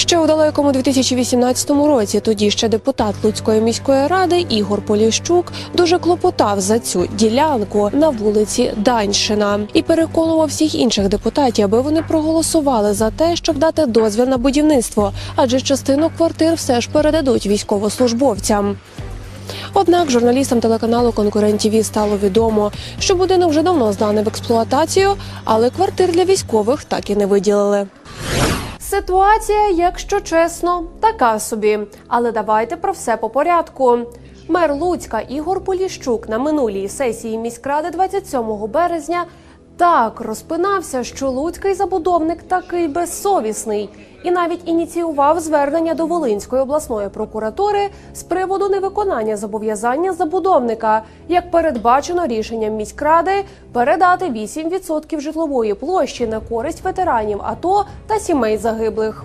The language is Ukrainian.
Ще у далекому 2018 році тоді ще депутат Луцької міської ради Ігор Поліщук дуже клопотав за цю ділянку на вулиці Даньшина і переконував всіх інших депутатів, аби вони проголосували за те, щоб дати дозвіл на будівництво, адже частину квартир все ж передадуть військовослужбовцям. Однак журналістам телеканалу конкурентів стало відомо, що будинок вже давно зданий в експлуатацію, але квартир для військових так і не виділили. Ситуація, якщо чесно, така собі. Але давайте про все по порядку. Мер Луцька Ігор Поліщук на минулій сесії міськради 27 березня так розпинався, що луцький забудовник такий безсовісний, і навіть ініціював звернення до Волинської обласної прокуратури з приводу невиконання зобов'язання забудовника, як передбачено рішенням міськради передати 8% житлової площі на користь ветеранів АТО та сімей загиблих.